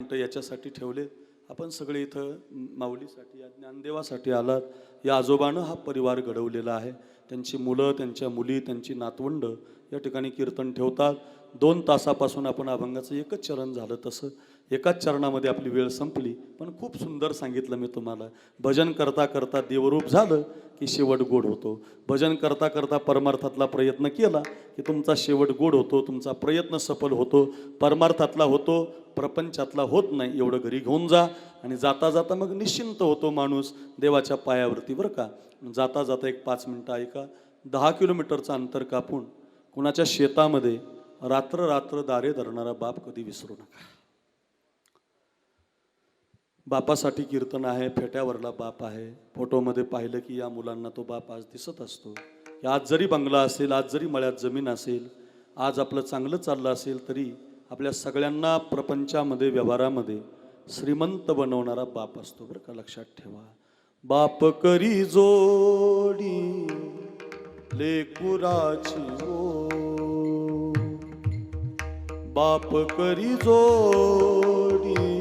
याच्यासाठी ठेवले. आपण सगळे इथं माऊलीसाठी या ज्ञानदेवासाठी आलात. या आजोबानं हा परिवार घडवलेला आहे. त्यांची मुलं त्यांच्या मुली त्यांची नातवंड या ठिकाणी कीर्तन ठेवतात. दोन तासापासून आपण अभंगाचं एकच चरण झालं तसं. एकाच चरणामध्ये आपली वेळ संपली. पण खूप सुंदर सांगितलं मी तुम्हाला. भजन करता करता देवरूप झालं की शेवट गोड होतो. भजन करता करता परमार्थातला प्रयत्न केला की तुमचा शेवट गोड होतो तुमचा प्रयत्न सफल होतो. परमार्थातला होतो प्रपंचातला होत नाही एवढं घरी घेऊन जा. आणि जाता जाता मग निश्चिंत होतो माणूस देवाच्या पायावरती बरं का? जाता जाता एक पाच मिनटं ऐका. दहा किलोमीटरचं अंतर कापून कुणाच्या शेतामध्ये रात्र रात्र दारे धरणारा बाप कधी विसरू नका. बापासाठी कीर्तन आहे फेट्यावरला बाप आहे. फोटोमध्ये पाहिलं की या मुलांना तो बाप आज दिसत असतो. आज जरी बंगला असेल आज जरी मळ्यात जमीन असेल आज आपलं चांगलं चाललं असेल तरी आपल्या सगळ्यांना प्रपंचामध्ये व्यवहारामध्ये श्रीमंत बनवणारा बाप असतो बरं का लक्षात ठेवा. बाप करी जोडी लेकुराची ओ बाप करी जोडी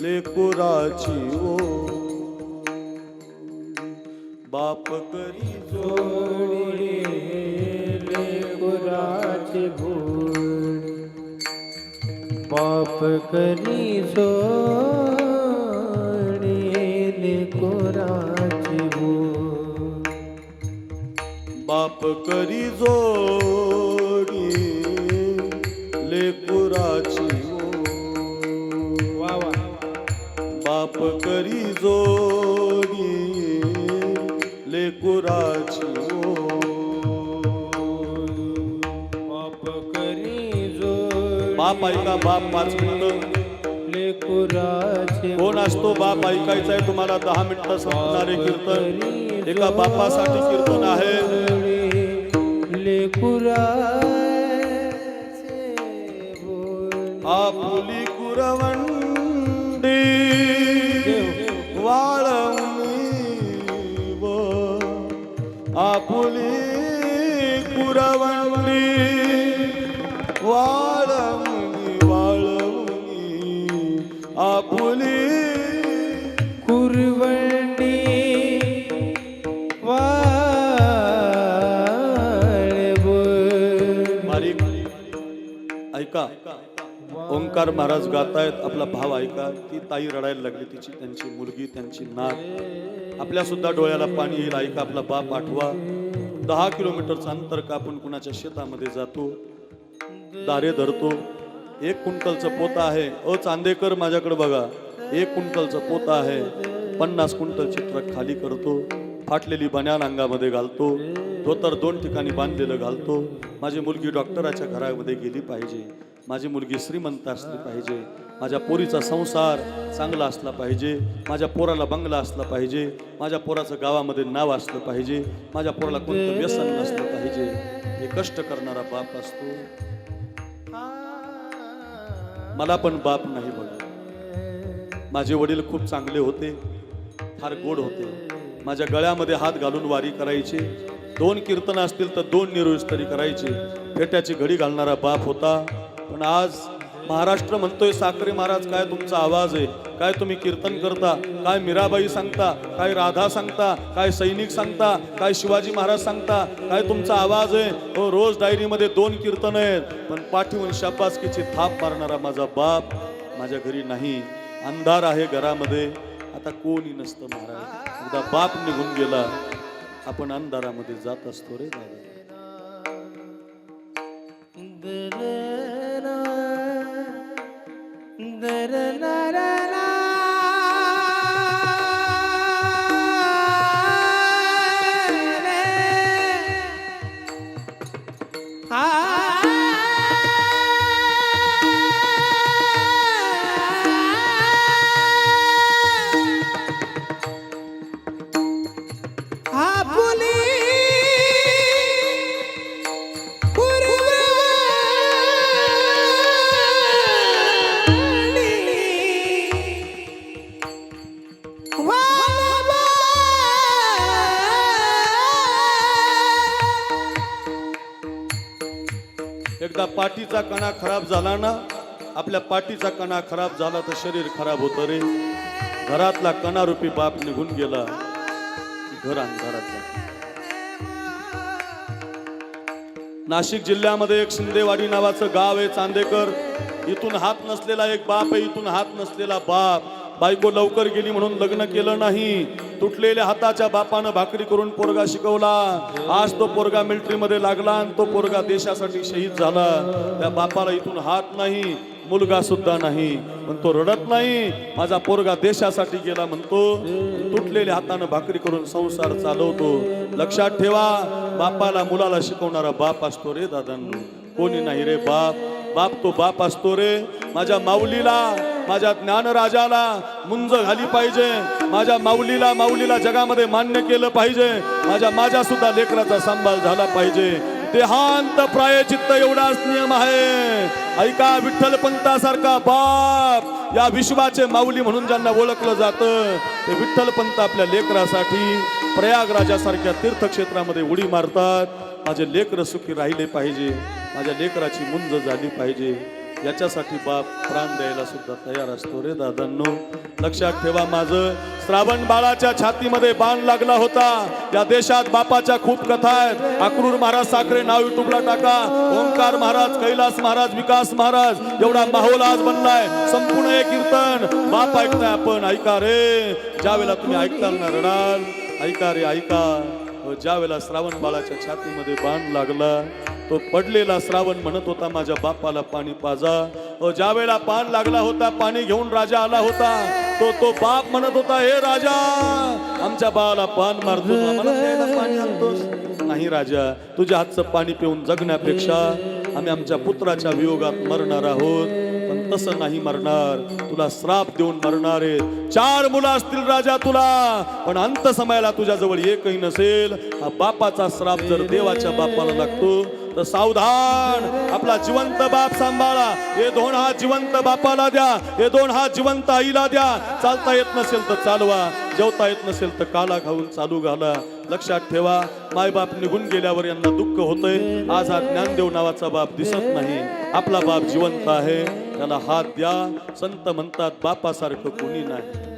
लेकुराची ओ. बाप करी जोडी गुराचे भूड. पाप करी जोडे कोराचे भूड. बाप करी जोडी लेकुराची करी जोडी लेकुराची पाप करी जोडे बाप ऐका बाप पाच मिनिटं. लेकुराचे कोण असतो बाप ऐकायचा आहे तुम्हाला? दहा मिनिटं संपणारे कीर्तन. एका बापासाठी कीर्तन आहे. लेकुराचे भूड आपुली कुरवंडी. वाळवणी व आपुली पुरवणी. वाळवणी वाळवणी आपुली. कुरवणी ओंकार महाराज गातायत आपला भाव ऐका. ती ताई रडायला लागली तिची त्यांची मुलगी त्यांची नात. आपल्या सुद्धा डोळ्याला पाणी येईल ऐका आपला बाप आठवा. दहा किलोमीटरचं अंतर कापून कुणाच्या शेतामध्ये जातो? दारे धरतो. एक कुंटलचं पोतं आहे. अ चांदेकर माझ्याकडे बघा. एक कुंटलचं पोतं आहे. पन्नास कुंटल ट्रक खाली करतो. फाटलेली बन्यान अंगामध्ये घालतो. धोतर दोन ठिकाणी बांधलेलं घालतो. माझी मुलगी डॉक्टराच्या घरामध्ये गेली पाहिजे. माझी मुलगी श्रीमंत असली पाहिजे. माझ्या पोरीचा संसार चांगला असला पाहिजे. माझ्या पोराला बंगला असला पाहिजे. माझ्या पोराचं गावामध्ये नाव असलं पाहिजे. माझ्या पोराला कोणतं व्यसन नसलं पाहिजे. हे कष्ट करणारा बाप असतो. मला पण बाप नाही बघा माझे वडील खूप चांगले होते. फार गोड होते. माझ्या गळ्यामध्ये हात घालून वारी करायचे. दोन कीर्तन असतील तर दोन निरोज तरी करायचे. फेट्याची घडी घालणारा बाप होता. पण आज महाराष्ट्र म्हणतोय साखरे महाराज काय तुमचा आवाज आहे? काय तुम्ही कीर्तन करता? काय मीराबाई सांगता? काय राधा सांगता? काय सैनिक सांगता? काय शिवाजी महाराज सांगता? काय तुमचा आवाज आहे? हो रोज डायरीमध्ये दोन कीर्तन आहेत. पण पाठीवून शापासकीची थाप मारणारा माझा बाप माझ्या घरी नाही. अंधार आहे घरामध्ये. आता कोणी नसतं महाराज. एकदा बाप निघून गेला. आपण अंधारामध्ये जात असतो रे दादा. एकदा पाठीचा कणा खराब झाला ना आपल्या पाठीचा कणा खराब झाला तर शरीर खराब होतं रे. घरातला कणारूपी बाप निघून गेला घर अंधारातला नाशिक जिल्ह्यामध्ये एक शिंदेवाडी नावाचं गाव आहे चांदेकर. इथून हात नसलेला एक बाप आहे इथून हात नसलेला बाप. बायको लवकर गेली म्हणून लग्न केलं नाही. तुटलेल्या हाताच्या बापानं भाकरी करून पोरगा शिकवला. आज तो पोरगा मिलिटरीमध्ये लागला आणि तो पोरगा देशासाठी शहीद झाला. त्या बापाला इथून हात नाही मुलगा सुद्धा नाही. पण तो रडत नाही. माझा पोरगा देशासाठी गेला म्हणतो. तुटलेल्या हातानं भाकरी करून संसार चालवतो. लक्षात ठेवा बापाला मुलाला शिकवणारा बाप असतो रे दादांनो. कोणी नाही रे बाप. बाप तो बाप असतो रे. माझ्या माऊलीला माझ्या ज्ञानराजाला मुंज झाली पाहिजे. माझ्या माऊलीला माऊलीला जगामध्ये मान्य केलं पाहिजे. माझ्या माझ्या सुद्धा लेकराचा सांभाळ झाला पाहिजे. देहांत प्रायचित्त एवढाच नियम आहे. ऐका विठ्ठल पंतासारखा बाप. या विश्वाचे माऊली म्हणून ज्यांना ओळखलं जातं ते विठ्ठल पंत आपल्या लेकरासाठी प्रयागराजासारख्या तीर्थक्षेत्रामध्ये उडी मारतात. माझे लेकर सुखी राहिले पाहिजे. माझ्या लेकराची मुंज झाली पाहिजे. याच्यासाठी बाप प्राण द्यायला सुद्धा तयार असतो रे दादांनो. लक्षात ठेवा माझं. श्रावण बाळाच्या छातीमध्ये बाण लागला होता. या देशात बापाच्या खूप कथा आहेत. अक्रूर महाराज साखरे नाव युट्यूबला टाका. ओंकार महाराज कैलास महाराज विकास महाराज एवढा माहोल आज बनलाय. संपूर्ण हे कीर्तन बाप ऐकताय आपण. ऐका रे. ज्या वेळेला तुम्ही ऐकताल ना रडाल. ऐका रे ऐका. ज्या वेळेला श्रावण बाळाच्या छातीमध्ये बाण लागला तो पडलेला श्रावण म्हणत होता माझ्या बापाला पाणी पाजा. ज्या वेळेला पान लागला होता पाणी घेऊन राजा आला होता तो तो बाप म्हणत होता हे राजा आमच्या बाळाला पान मारतो पाणी आणतोस. नाही राजा तुझ्या हातचं पाणी पिऊन जगण्यापेक्षा आम्ही आमच्या पुत्राच्या वियोगात मरणार आहोत. पण तसं नाही मरणार. तुला श्राप देऊन मरणार आहे. चार मुलं असतील राजा तुला पण अंत समयाला तुझ्या जवळ एकही नसेल. हा बापाचा श्राप जर देवाच्या बापाला लागतो तर सावधान. आपला जिवंत बाप सांभाळा. हे दोन हात जिवंत बापाला द्या. हे दोन हात जिवंत आईला द्या. चालता येत नसेल तर चालवा. जेवता येत नसेल तर काला खाऊन चालू घाला. लक्षात ठेवा मायबाप निघून गेल्यावर यांना दुःख होतंय. आज हा ज्ञानदेव नावाचा बाप दिसत नाही. आपला बाप जिवंत आहे. त्याला हात द्या. संत म्हणतात बापासारखं कोणी नाही.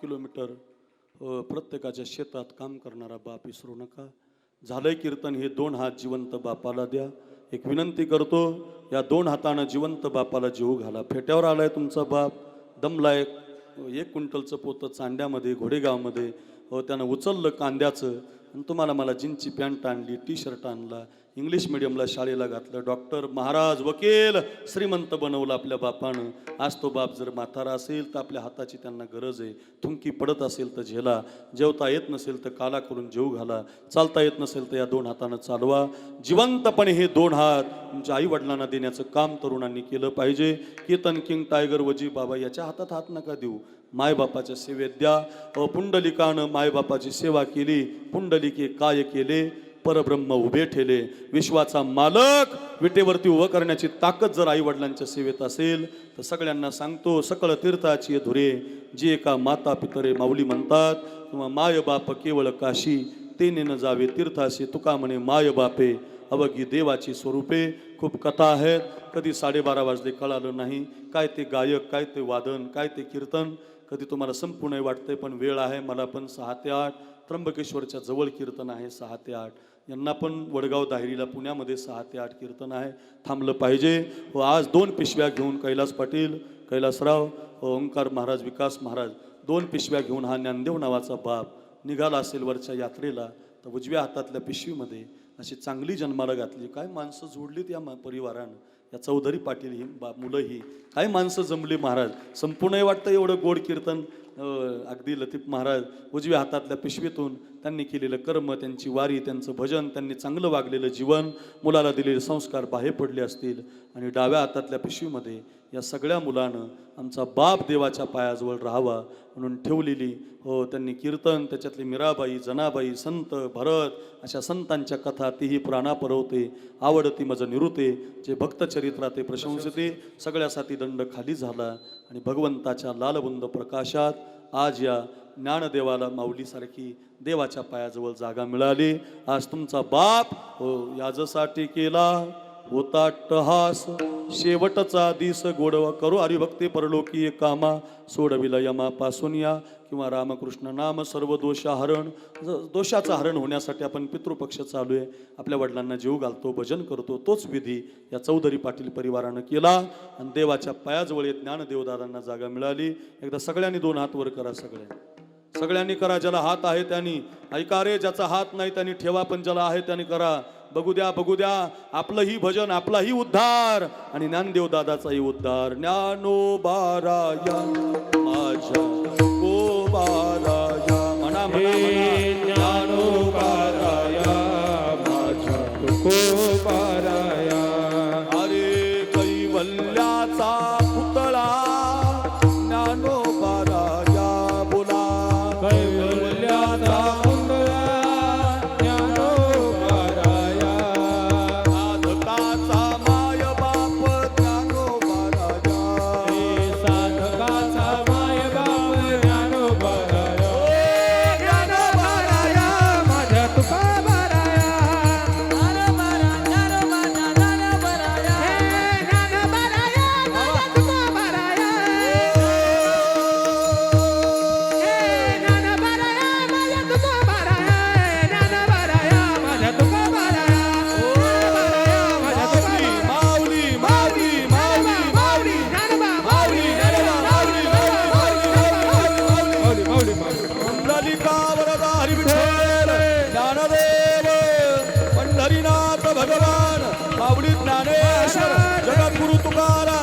किलोमीटर प्रत्येकाच्या शेतात काम करणारा बाप विसरू नका. झालंय कीर्तन हे दोन हात जिवंत बापाला द्या. एक विनंती करतो या दोन हातानं जिवंत बापाला जीव घाला. फेट्यावर आलाय तुमचा बाप दमलाय एक क्विंटलचं पोतं चांड्यामध्ये घोडेगावमध्ये त्यानं उचललं कांद्याचं आणि तुम्हाला मला जीन्सची पॅन्ट आणली टी शर्ट आणला इंग्लिश मिडियमला शाळेला घातलं. डॉक्टर महाराज वकील श्रीमंत बनवलं आपल्या बापानं. आज तो बाप जर म्हातारा असेल तर आपल्या हाताची त्यांना गरज आहे. थुंकी पडत असेल तर झेला. जेवता येत नसेल तर काला करून जेव घाला. चालता येत नसेल तर या दोन हातानं चालवा. जिवंतपणे हे दोन हात तुमच्या आई वडिलांना देण्याचं काम तरुणांनी केलं पाहिजे. केतन किंग टायगर वजी बाबा याच्या हातात हात नका देऊ. मायबापाच्या सेवेत द्या. पुंडलिकानं मायबापाची सेवा केली. पुंडलिके काय केले? परब्रह्म उभे ठेले विश्वाचा मालक विटेवरती उभं करण्याची ताकद जर आई वडिलांच्या सेवेत असेल तर सगळ्यांना सांगतो सकळ तीर्थाची धुरे जी एका माता पितरे माऊली म्हणतात किंवा माय बाप केवळ काशी ते न जावे तीर्थाशी तुका म्हणे माय बापे अवघी देवाची स्वरूपे. खूप कथा आहेत. कधी साडेबारा वाजले कळालं नाही. काय ते गायक काय ते वादन काय ते कीर्तन? कधी तुम्हाला संपूर्ण वाटतंय पण वेळ आहे मला पण सहा ते आठ. त्र्यंबकेश्वरच्या जवळ कीर्तन आहे सहा ते आठ. यांना पण वडगाव दाहिरीला पुण्यामध्ये सहा ते आठ कीर्तन आहे. थांबलं पाहिजे. व आज दोन पिशव्या घेऊन कैलास पाटील कैलासराव व ओंकार महाराज विकास महाराज दोन पिशव्या घेऊन हा ज्ञानदेव नावाचा बाप निघाला असेल वरच्या यात्रेला तर उजव्या हातातल्या पिशवीमध्ये अशी चांगली जन्माला घातली. काय माणसं जोडलीत या मा- परिवारानं? या चौधरी पाटील ही बा मुलं ही. काय माणसं जमली महाराज? संपूर्ण वाटतं एवढं गोड कीर्तन अगदी लतीफ महाराज उजव्या हातातल्या पिशवीतून त्यांनी केलेलं कर्म त्यांची वारी त्यांचं भजन त्यांनी चांगलं वागलेलं जीवन मुलाला दिलेले संस्कार बाहेर पडले असतील. आणि डाव्या हातातल्या पिशवीमध्ये या सगळ्या मुलानं आमचा बाप देवाच्या पायाजवळ राहावा म्हणून ठेवलेली. हो त्यांनी कीर्तन त्याच्यातली मीराबाई जनाबाई संत भरत अशा संतांच्या कथा तीही प्राणा परवते आवडती मज निरुते. जे भक्तचरित्रा ते प्रशंसते. सगळ्यासाठी दंड खाली झाला. आणि भगवंताच्या लालबुंद प्रकाशात आज या ज्ञानदेवाला माऊलीसारखी देवाच्या पायाजवळ जागा मिळाली. आज तुमचा बाप हो याजसाठी केला. होता टहास शेवटचा दिस गोडवा करू. हरिभक्ती परलोकी कामा सोडविला यमापासून या. किंवा रामकृष्ण नाम सर्व दोषाहरण दोषाचं हरण होण्यासाठी आपण पितृपक्ष चालू आहे. आपल्या वडिलांना जीव घालतो भजन करतो तोच विधी या चौधरी पाटील परिवारानं केला. आणि देवाच्या पायाजवळ ज्ञान देवदारांना जागा मिळाली. एकदा सगळ्यांनी दोन हात वर करा सगळ्या सगळ्यांनी करा ज्याला हात आहे त्यांनी. ऐका रे ज्याचा हात नाही त्यांनी ठेवा पण ज्याला आहे त्यांनी करा. बघू द्या बघू द्या. आपलंही भजन आपलाही उद्धार. आणि ज्ञानदेव दादाचाही उद्धार. ज्ञानोबाराया माझ्या गोबाराया म्हणा म्हणा. भगवान माऊली ज्ञानेश्वर जगद्गुरु तुकाराम.